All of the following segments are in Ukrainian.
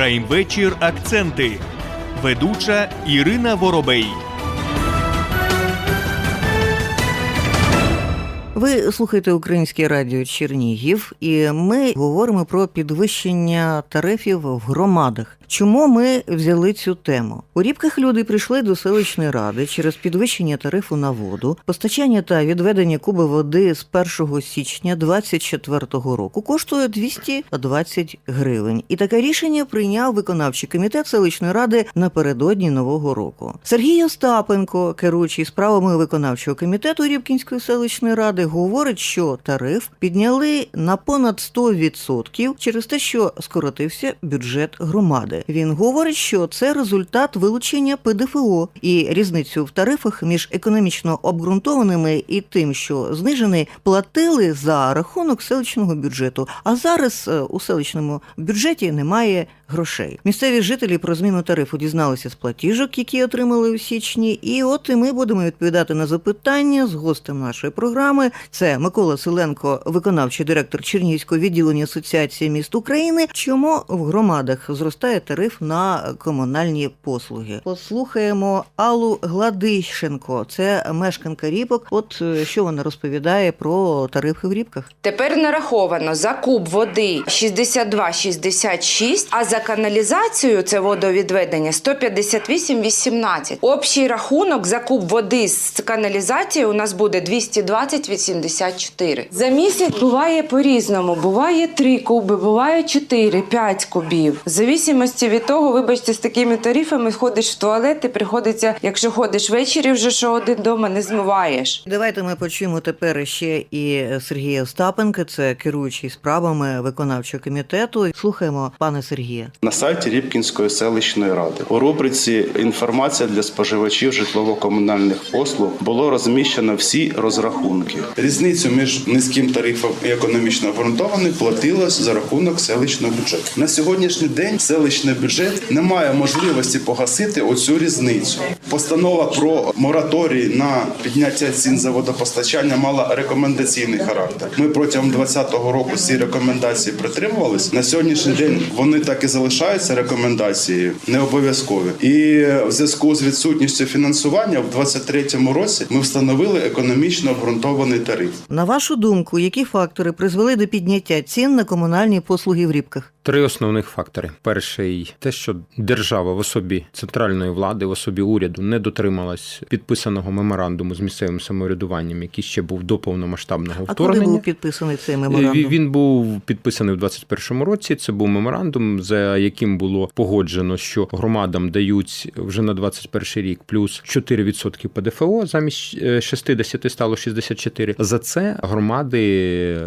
Прайм-вечір Акценти. Ведуча Ірина Воробей. Ви слухаєте Українське радіо Чернігів, і ми говоримо про підвищення тарифів в громадах. Чому ми взяли цю тему? У Рібках люди прийшли до селищної ради через підвищення тарифу на воду, постачання та відведення куби води з 1 січня 2024 року коштує 220 гривень. І таке рішення прийняв виконавчий комітет селищної ради напередодні нового року. Сергій Остапенко, керуючий справами виконавчого комітету Рібкінської селищної ради, говорить, що тариф підняли на понад 100% через те, що скоротився бюджет громади. Він говорить, що це результат вилучення ПДФО і різницю в тарифах між економічно обґрунтованими і тим, що знижений, платили за рахунок селищного бюджету. А зараз е, у селищному бюджеті немає грошей. Місцеві жителі про зміну тарифу дізналися з платіжок, які отримали у січні. І от і ми будемо відповідати на запитання з гостем нашої програми. Це Микола Селенко, виконавчий директор Чернігівського відділення Асоціації міст України. Чому в громадах зростає тариф на комунальні послуги? Послухаємо Аллу Гладищенко, це мешканка Рібок. От е, що вона розповідає про тарифи в Рібках. Тепер нараховано за куб води 62,66, а за каналізацію це водовідведення 158,18. Общий рахунок за куб води з каналізації у нас буде 220,84. За місяць буває по-різному. Буває 3 куби, буває 4, 5 кубів. В зависимості від того, вибачте, з такими тарифами ходиш в туалет і приходиться, якщо ходиш ввечері, вже що один дома не змиваєш. Давайте ми почуємо тепер ще і Сергія Остапенка, це керуючий справами виконавчого комітету. Слухаємо пане Сергія. На сайті Рібкінської селищної ради у рубриці Інформація для споживачів житлово-комунальних послуг було розміщено всі розрахунки. Різницю між низьким тарифом і економічно обґрунтованим платилось за рахунок селищного бюджету. На сьогоднішній день селищний бюджет не має можливості погасити оцю різницю. Постанова про мораторій на підняття цін за водопостачання мала рекомендаційний характер. Ми протягом 2020 року ці рекомендації притримувались. На сьогоднішній день вони так і залишаються рекомендацією, не обов'язкові. І в зв'язку з відсутністю фінансування в 2023 році ми встановили економічно обґрунтований тариф. На вашу думку, які фактори призвели до підняття цін на комунальні послуги в Рібках? Три основних фактори: перший те, що держава в особі центральної влади, в особі уряду не дотрималась підписаного меморандуму з місцевим самоврядуванням, який ще був до повномасштабного А коли вторгнення. був підписаний цей меморандум? Він- Він був підписаний в 21-му році. Це був меморандум, за яким було погоджено, що громадам дають вже на 21 рік плюс 4% ПДФО, замість е, 60 стало 64. За це громади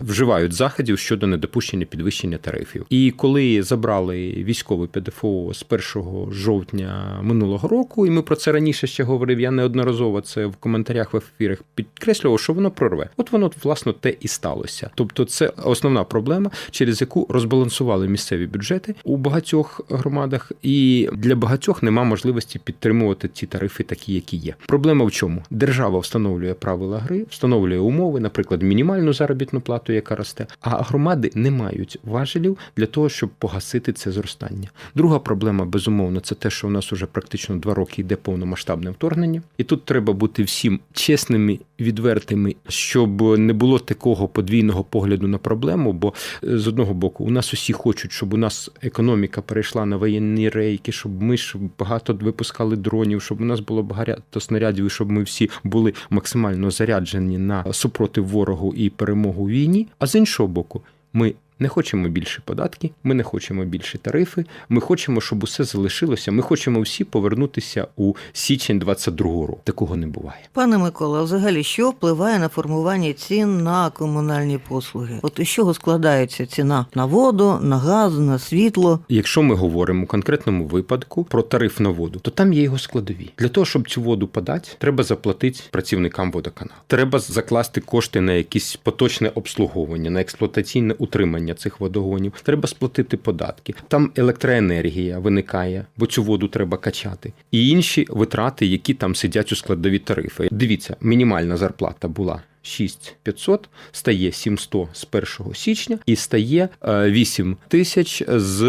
вживають заходів щодо недопущення підвищення тарифів. І коли забрали військовий ПДФО з 1 жовтня минулого року, і ми про це раніше ще говорив, я неодноразово це в коментарях в ефірах підкреслював, що воно прорве. От воно власне те і сталося. Тобто, це основна проблема, через яку розбалансували місцеві бюджети у багатьох громадах, і для багатьох нема можливості підтримувати ці тарифи, такі, які є. Проблема в чому? Держава встановлює правила гри, встановлює умови, наприклад, мінімальну заробітну плату, яка росте, а громади не мають важелів для того, щоб погасити це зростання. Друга проблема, безумовно, це те, що у нас уже практично два роки йде повномасштабне вторгнення, і тут треба бути всім чесними, відвертими, щоб не було такого подвійного погляду на проблему. Бо е, з одного боку, у нас усі хочуть, щоб у нас економіка перейшла на воєнні рейки, щоб ми ж багато випускали дронів, щоб у нас було багато снарядів, і щоб ми всі були максимально заряджені на супротив ворогу і перемогу у війні. А з іншого боку, ми не хочемо більше податки, ми не хочемо більше тарифи. Ми хочемо, щоб усе залишилося. Ми хочемо всі повернутися у січень 22-го року. Такого не буває. Пане Микола, взагалі що впливає на формування цін на комунальні послуги? От із чого складається ціна на воду, на газ, на світло? Якщо ми говоримо у конкретному випадку про тариф на воду, то там є його складові. Для того, щоб цю воду подати, треба заплатити працівникам водоканалу. Треба закласти кошти на якесь поточне обслуговування, на експлуатаційне утримання цих водогонів. Треба сплатити податки. Там електроенергія виникає, бо цю воду треба качати, і інші витрати, які там сидять у складові тарифи. Дивіться, мінімальна зарплата була 6500, стає 700 з 1 січня і стає е, 8 тисяч з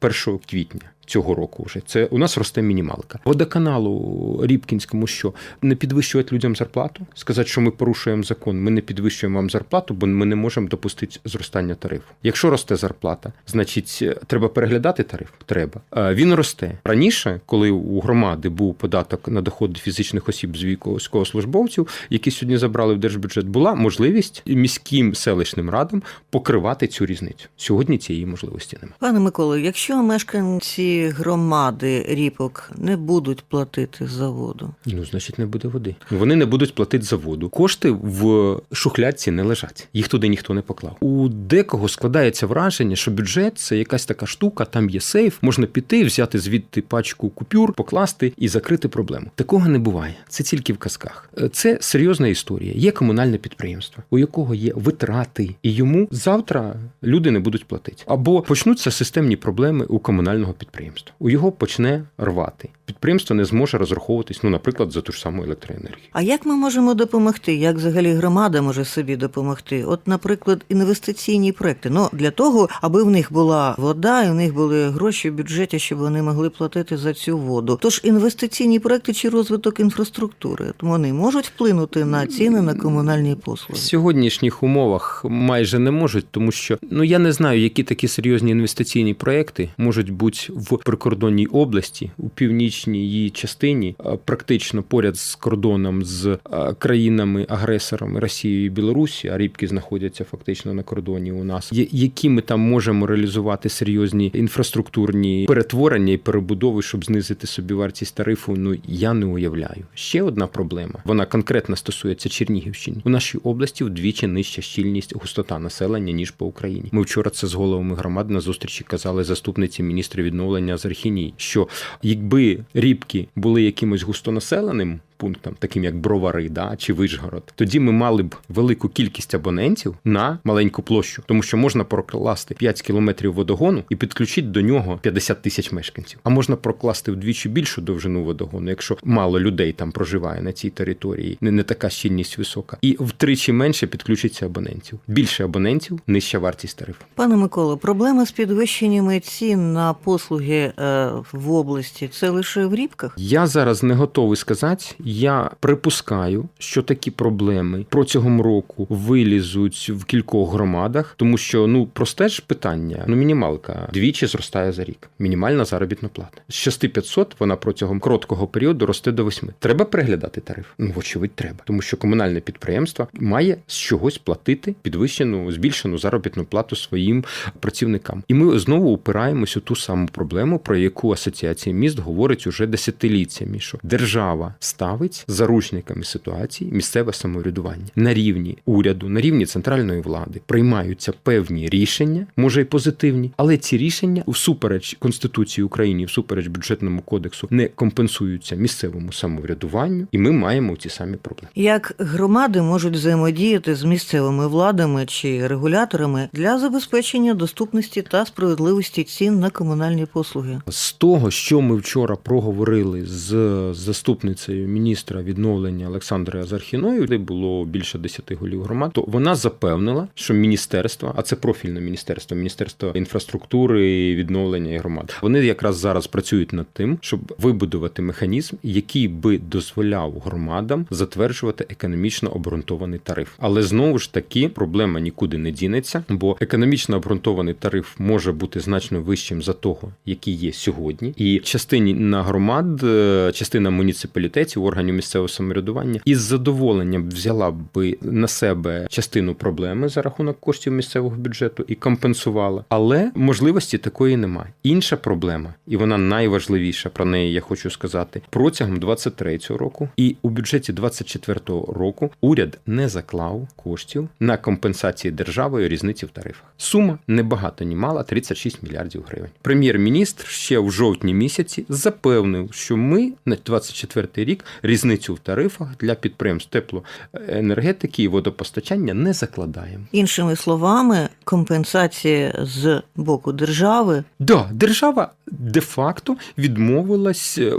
1 квітня. Цього року вже це у нас росте мінімалка. Водоканалу Рібкінському що не підвищувати людям зарплату, сказати, що ми порушуємо закон, ми не підвищуємо вам зарплату, бо ми не можемо допустити зростання тарифу. Якщо росте зарплата, значить е, треба переглядати тариф. Треба. Він росте раніше, коли у громади був податок на доходи фізичних осіб з військовослужбовців, які сьогодні забрали в держбюджет, була можливість міським селищним радам покривати цю різницю. Сьогодні цієї можливості немає. Пане Миколо, якщо мешканці громади ріпок не будуть платити за воду, Ну, значить, не буде води. Вони не будуть платити за воду. Кошти в шухлядці не лежать. Їх туди ніхто не поклав. У декого складається враження, що бюджет це якась така штука, там є сейф, можна піти, взяти звідти пачку купюр, покласти і закрити проблему. Такого не буває. Це тільки в казках. Це серйозна історія. Є комунальне підприємство, у якого є витрати, і йому завтра люди не будуть платити. Або почнуться системні проблеми у комунального підприємства. У його почне рвати. Підприємство не зможе розраховуватись, ну, наприклад, за ту ж саму електроенергію. А як ми можемо допомогти? Як взагалі громада може собі допомогти? От, наприклад, інвестиційні проекти. Ну для того, аби в них була вода, і в них були гроші в бюджеті, щоб вони могли платити за цю воду. Тож інвестиційні проекти чи розвиток інфраструктури вони можуть вплинути на ціни на комунальні В послуги. сьогоднішніх умовах майже не можуть, тому що ну я не знаю, які такі серйозні інвестиційні проекти можуть бути в прикордонній області у північній її частині, практично поряд з кордоном з країнами-агресорами Росією і Білорусі, а рібки знаходяться фактично на кордоні у нас. Які ми там можемо реалізувати серйозні інфраструктурні перетворення і перебудови, щоб знизити собі вартість тарифу? Ну я не уявляю. Ще одна проблема. Вона конкретно стосується Чернігівщини. У нашій області вдвічі нижча щільність густота населення ніж по Україні. Ми вчора це з головами громад на зустрічі казали заступниці міністра відновлення з Архінії, що якби рібки були якимось густонаселеним. Пунктам, таким як бровари, да чи Вишгород, тоді ми мали б велику кількість абонентів на маленьку площу, тому що можна прокласти 5 кілометрів водогону і підключити до нього 50 тисяч мешканців. А можна прокласти вдвічі більшу довжину водогону, якщо мало людей там проживає на цій території, не, не така щільність висока, і втричі менше підключиться абонентів. Більше абонентів, нижча вартість тарифу. Пане Миколо, проблема з підвищеннями цін на послуги е, в області це лише в рібках. Я зараз не готовий сказати. Я припускаю, що такі проблеми протягом року вилізуть в кількох громадах, тому що ну просте ж питання. Ну мінімалка двічі зростає за рік. Мінімальна заробітна плата з 6500 вона протягом короткого періоду росте до 8. Треба переглядати тариф. Ну вочевидь, треба, тому що комунальне підприємство має з чогось платити підвищену збільшену заробітну плату своїм працівникам. І ми знову упираємось у ту саму проблему, про яку асоціація міст говорить уже десятиліттями, що держава ставить заручниками ситуації місцеве самоврядування на рівні уряду, на рівні центральної влади приймаються певні рішення, може й позитивні, але ці рішення всупереч Конституції України, всупереч бюджетному кодексу, не компенсуються місцевому самоврядуванню, і ми маємо ці самі проблеми. Як громади можуть взаємодіяти з місцевими владами чи регуляторами для забезпечення доступності та справедливості цін на комунальні послуги? З того, що ми вчора проговорили з заступницею міністра відновлення Олександрою Азархіною, де було більше 10 голів громад, то вона запевнила, що міністерство, а це профільне міністерство, міністерство інфраструктури, відновлення і громад, вони якраз зараз працюють над тим, щоб вибудувати механізм, який би дозволяв громадам затверджувати економічно обґрунтований тариф. Але знову ж таки проблема нікуди не дінеться, бо економічно обґрунтований тариф може бути значно вищим за того, який є сьогодні, і частині на громад, е, частина муніципалітетів, органів місцевого самоврядування із задоволенням взяла би на себе частину проблеми за рахунок коштів місцевого бюджету і компенсувала. Але можливості такої немає. Інша проблема, і вона найважливіша про неї я хочу сказати протягом 23-го року і у бюджеті 24-го року уряд не заклав коштів на компенсації державою різниці в тарифах. Сума не багато ні мала 36 мільярдів гривень. Прем'єр-міністр ще в жовтні місяці запевнив, що ми на 24-й рік різницю в тарифах для підприємств теплоенергетики і водопостачання не закладаємо. Іншими словами, компенсація з боку держави Да, держава де-факто відмовилась е,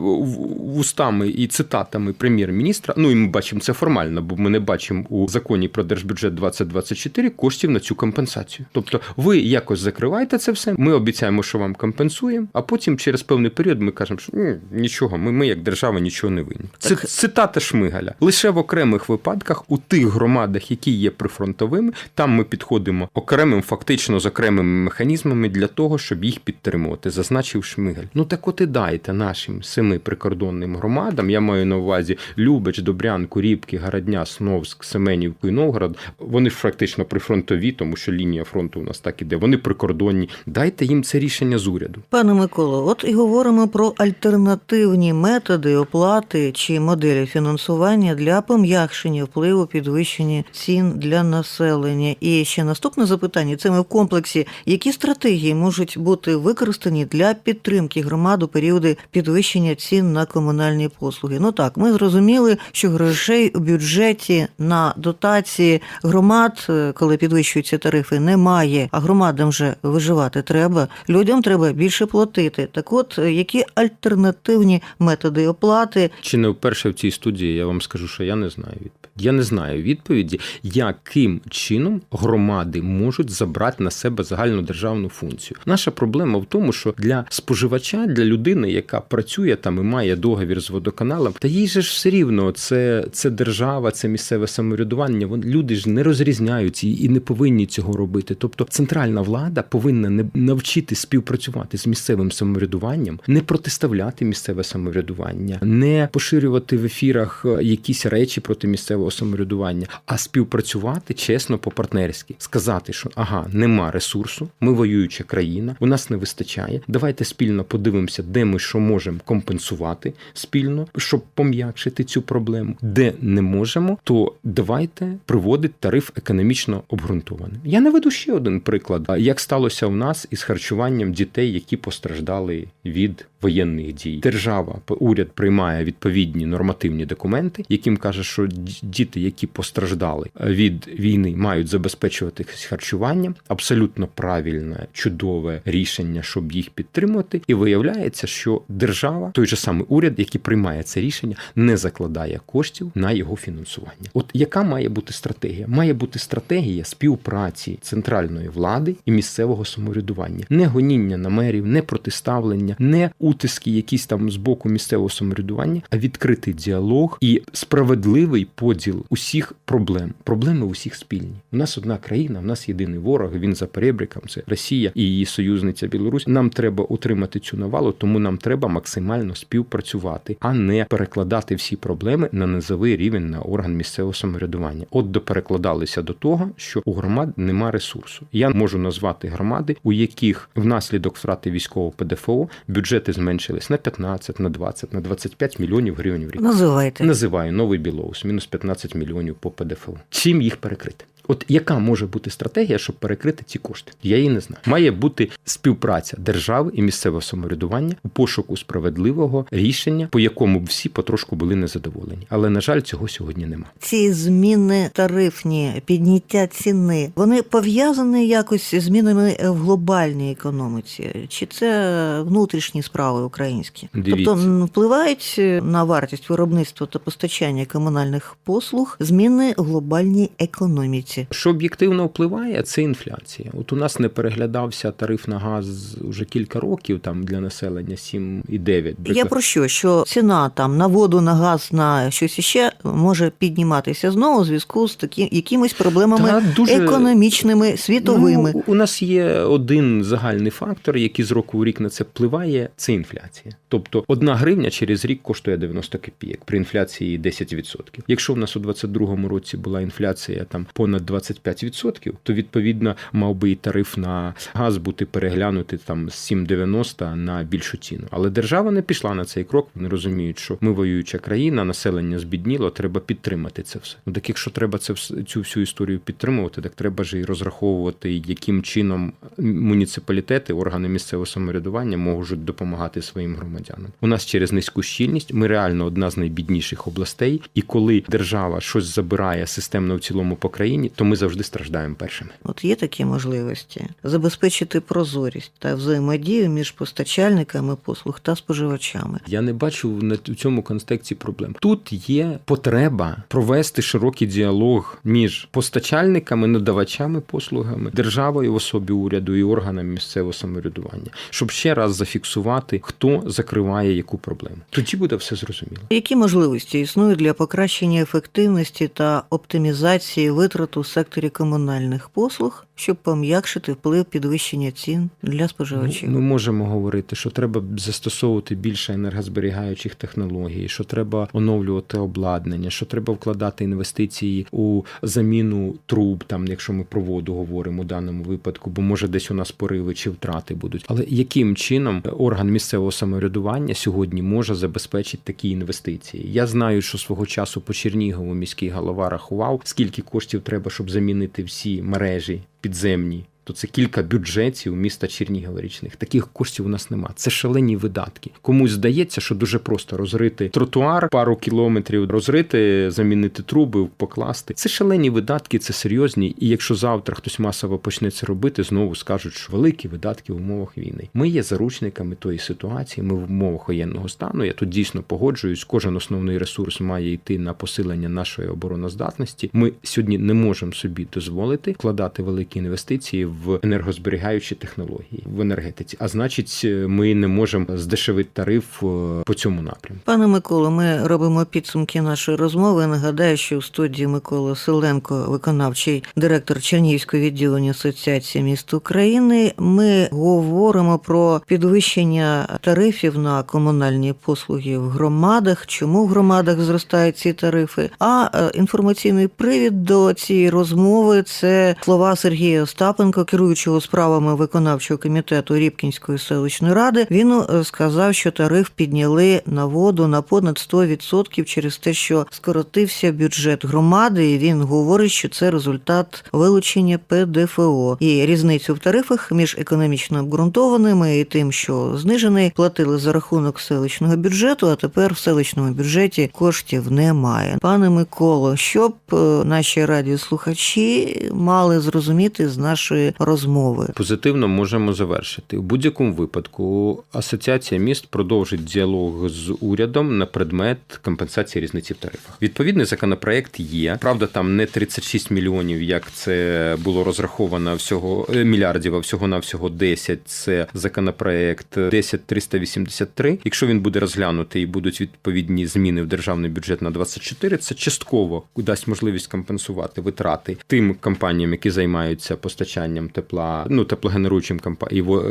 вустами і цитатами прем'єр-міністра. Ну і ми бачимо це формально, бо ми не бачимо у законі про держбюджет 2024 коштів на цю компенсацію. Тобто, ви якось закриваєте це все. Ми обіцяємо, що вам компенсуємо, а потім через певний період ми кажемо, що «Ні, нічого, ми, ми як держава нічого не винні. Це Так- цитата Шмигаля. Лише в окремих випадках у тих громадах, які є прифронтовими, там ми підходимо окремим, фактично з окремими механізмами для того, щоб їх підтримувати, зазначив Шмигаль. Ну так от і дайте нашим семи прикордонним громадам. Я маю на увазі Любеч, Добрянку, Рібки, Городня, Сновськ, Семенівку і Новгород. Вони ж фактично прифронтові, тому що лінія фронту у нас так іде. Вони прикордонні. Дайте їм це рішення з уряду. Пане Миколо, от і говоримо про альтернативні методи оплати чи моделі фінансування для пом'якшення впливу підвищення цін для населення. І ще наступне запитання: це ми в комплексі. Які стратегії можуть бути використані для підтримки громад у періоди підвищення цін на комунальні послуги? Ну так, ми зрозуміли, що грошей у бюджеті на дотації громад, е, коли підвищуються тарифи, немає, а громадам же виживати треба. Людям треба більше платити. Так от, е, які альтернативні методи оплати? Чи не вперше в цій студії я вам скажу, що я не знаю відповіді. Я не знаю відповіді, яким чином громади можуть забрати на себе загальну державну функцію. Наша проблема в тому, що для споживача, для людини, яка працює там і має договір з водоканалом, та їй же ж все рівно це, це держава, це місцеве самоврядування. Вон люди ж не розрізняються і не повинні цього робити. Тобто центральна влада повинна не навчити співпрацювати з місцевим самоврядуванням, не протиставляти місцеве самоврядування, не поширювати в ефірах е, якісь речі проти місцевого самоврядування, а співпрацювати чесно по-партнерськи, сказати, що ага, нема ресурсу, ми воююча країна, у нас не вистачає. Давайте спільно подивимося, де ми що можемо компенсувати спільно, щоб пом'якшити цю проблему. Де не можемо, то давайте приводити тариф економічно обґрунтованим. Я наведу ще один приклад, як сталося в нас із харчуванням дітей, які постраждали від воєнних дій. Держава, уряд приймає відповідні нормативні документи, яким каже, що діти, які постраждали від війни, мають забезпечуватись харчуванням. Абсолютно правильне, чудове рішення, щоб їх підтримувати. І виявляється, що держава, той же самий уряд, який приймає це рішення, не закладає коштів на його фінансування. От яка має бути стратегія? Має бути стратегія співпраці центральної влади і місцевого самоврядування, не гоніння на мерів, не протиставлення, не утиски, якісь там з боку місцевого самоврядування, а відкритий діалог і справедливий поділ усіх проблем. Проблеми усіх спільні. У нас одна країна, у нас єдиний ворог. Він за перебриком. Це Росія і її союзниця Білорусь. Нам треба утримати цю навалу, тому нам треба максимально співпрацювати, а не перекладати всі проблеми на низовий рівень на орган місцевого самоврядування. От доперекладалися до того, що у громад нема ресурсу. Я можу назвати громади, у яких внаслідок втрати військового ПДФО бюджети зменшились на 15, на 20, на 25 мільйонів гривень в рік. Називайте. Називаю новий Білоус, мінус 15 мільйонів по ПДФО. Чим їх перекрити? От яка може бути стратегія, щоб перекрити ці кошти? Я її не знаю. Має бути співпраця держави і місцевого самоврядування у пошуку справедливого рішення, по якому б всі потрошку були незадоволені. Але на жаль, цього сьогодні нема. Ці зміни тарифні, підняття ціни, вони пов'язані якось зі змінами в глобальній економіці? Чи це внутрішні справи українські? Дивіться. Тобто впливають на вартість виробництва та постачання комунальних послуг зміни в глобальній економіці? Що об'єктивно впливає, це інфляція. От у нас не переглядався тариф на газ уже кілька років там для населення 7,9. Я про що? Що ціна там на воду, на газ, на щось іще може підніматися знову у зв'язку з такі якимись проблемами Та дуже- економічними, світовими. Ну, у нас є один загальний фактор, який з року в рік на це впливає, це інфляція. Тобто одна гривня через рік коштує 90 копійок при інфляції 10%. Якщо в нас у 2022 році була інфляція там понад 25%, то відповідно мав би і тариф на газ бути переглянути там з 7,90 на більшу ціну. Але держава не пішла на цей крок. Вони розуміють, що ми воююча країна, населення збідніло, треба підтримати це все. Ну так якщо треба це цю всю історію підтримувати, так треба ж і розраховувати, яким чином муніципалітети, органи місцевого самоврядування можуть допомагати своїм громадянам. У нас через низьку щільність ми реально одна з найбідніших областей, і коли держава щось забирає системно в цілому по країні, то ми завжди страждаємо першими. От є такі можливості забезпечити прозорість та взаємодію між постачальниками послуг та споживачами. Я не бачу на цьому контексті проблем. Тут є потреба провести широкий діалог між постачальниками, надавачами послугами, державою в особі уряду і органами місцевого самоврядування, щоб ще раз зафіксувати, хто закриває яку проблему. Тоді буде все зрозуміло. Які можливості існують для покращення ефективності та оптимізації витрат у секторі комунальних послуг, щоб пом'якшити вплив підвищення цін для споживачів? Ну, Ми можемо говорити, що треба застосовувати більше енергозберігаючих технологій, що треба оновлювати обладнання, що треба вкладати інвестиції у заміну труб, там, якщо ми про воду говоримо у даному випадку, бо може десь у нас пориви чи втрати будуть. Але яким чином орган місцевого самоврядування сьогодні може забезпечити такі інвестиції? Я знаю, що свого часу по Чернігову міський голова рахував, скільки коштів треба, щоб замінити всі мережі підземні. То це кілька бюджетів міста Чернігова річних. Таких коштів у нас нема. Це шалені видатки. Комусь здається, що дуже просто розрити тротуар, пару кілометрів, розрити, замінити труби, покласти. Це шалені видатки, це серйозні. І якщо завтра хтось масово почне це робити, знову скажуть, що великі видатки в умовах війни. Ми є заручниками тої ситуації. Ми в умовах воєнного стану. Я тут дійсно погоджуюсь. Кожен основний ресурс має йти на посилення нашої обороноздатності. Ми сьогодні не можемо собі дозволити вкладати великі інвестиції в енергозберігаючі технології в енергетиці. А значить, ми не можемо здешевити тариф е, по цьому напрямку. Пане Миколо, ми робимо підсумки нашої розмови. Нагадаю, що у студії Микола Селенко, виконавчий директор Чернігівського відділення Асоціації міст України. Ми говоримо про підвищення тарифів на комунальні послуги в громадах. Чому в громадах зростають ці тарифи? А е, інформаційний привід до цієї розмови це слова Сергія Остапенко, керуючого справами виконавчого комітету Рібкінської селищної ради. Він е, сказав, що тариф підняли на воду на понад 100% через те, що скоротився бюджет громади. І він говорить, що це результат вилучення ПДФО і різницю в тарифах між економічно обґрунтованими і тим, що знижений, платили за рахунок селищного бюджету. А тепер в селищному бюджеті коштів немає. Пане Миколо, щоб е, наші радіослухачі мали зрозуміти з нашої розмови. Позитивно можемо завершити. У будь-якому випадку асоціація міст продовжить діалог з урядом на предмет компенсації різниці в тарифах. Відповідний законопроект є. Правда, там не 36 мільйонів, як це було розраховано всього е, мільярдів, а всього на всього 10. Це законопроект 10383. Якщо він буде розглянутий і будуть відповідні зміни в державний бюджет на 24, це частково дасть можливість компенсувати витрати тим компаніям, які займаються постачанням тепла, ну теплогенеруючим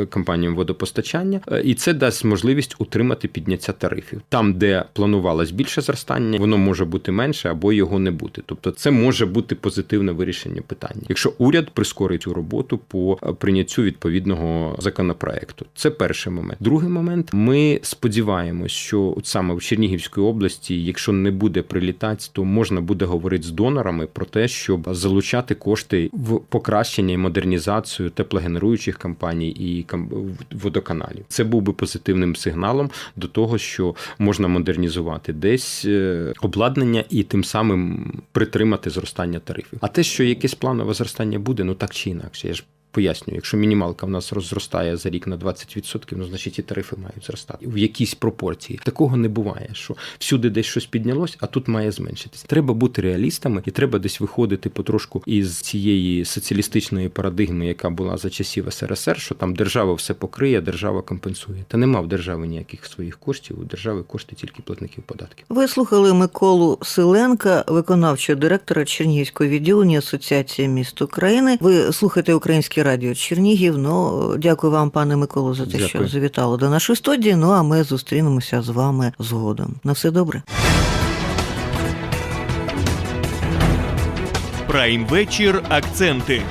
компаніям водопостачання, Е, і це дасть можливість утримати підняття тарифів. Там, де планувалось більше зростання, воно може бути менше або його не бути. Тобто, це може бути позитивне вирішення питання, якщо уряд прискорить цю роботу по е, прийняттю відповідного законопроекту. Це перший момент. Другий момент. Ми сподіваємось, що от саме в Чернігівській області, якщо не буде прилітати, то можна буде говорити з донорами про те, щоб залучати кошти в покращення і модернізацію теплогенеруючих компаній і водоканалів. Це був би позитивним сигналом до того, що можна модернізувати десь е, обладнання і тим самим притримати зростання тарифів. А те, що якесь планове зростання буде, ну так чи інакше, я ж. Пояснюю, якщо мінімалка в нас розростає за рік на 20%, ну значить і тарифи мають зростати в якійсь пропорції. Такого не буває, що всюди десь щось піднялось, а тут має зменшитись. Треба бути реалістами, і треба десь виходити потрошку із цієї соціалістичної парадигми, яка була за часів СРСР, що там держава все покриє, держава компенсує. Та нема в держави ніяких своїх коштів. У держави кошти тільки платників податків. Ви слухали Миколу Силенка, виконавчого директора Чернігівського відділення Асоціації міст України. Ви слухаєте Українське радіо Чернігів. Ну дякую вам, пане Миколу, за те, що завітало завітали до нашої студії. Ну а ми зустрінемося з вами згодом. На все добре. Прайм вечір. Акценти.